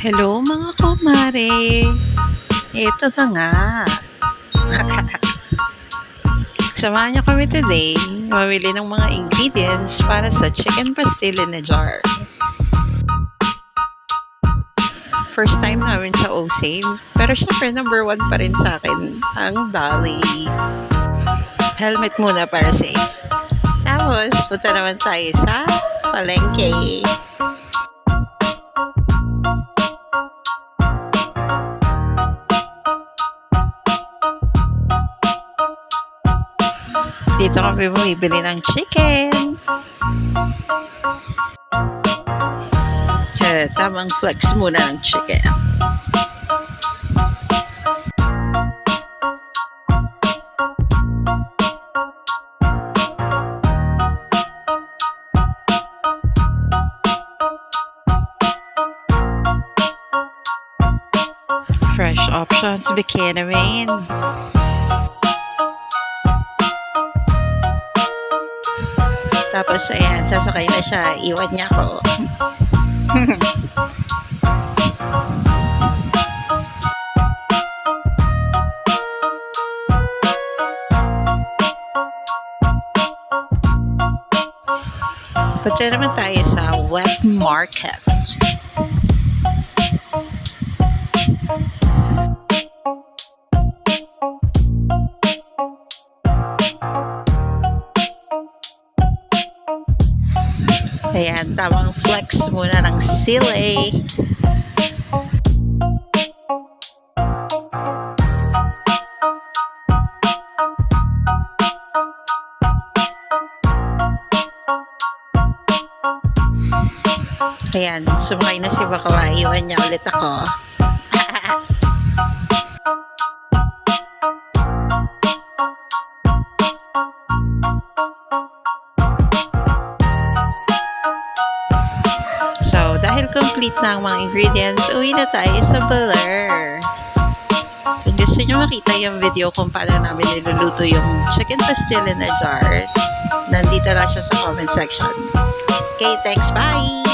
Hello mga kumare! Ito na nga. Samahan niyo kami today mamili ng mga ingredients para sa chicken pastil in a jar. First time namin sa O-Save, pero syempre number one pa rin sa akin ang Dolly. Helmet muna para safe. Tapos, punta naman tayo sa palengke. Dito kami bumibili ng chicken. Eh, tamang flex muna ng chicken. Fresh options, bikini main. Tapos, ayan, sasakay na siya. Iwan niya ako. Punta naman tayo sa wet market. Ayan, tamang flex muna ng sili. Ayan, sumakay na si Bakla. Iwan niya ulit ako. complete na ang mga ingredients, uwi na tayo sa Baler. Kung gusto nyo makita yung video kung paano namin niluluto yung chicken pastil in a jar, nandito lang siya sa comment section. Okay, thanks. Bye!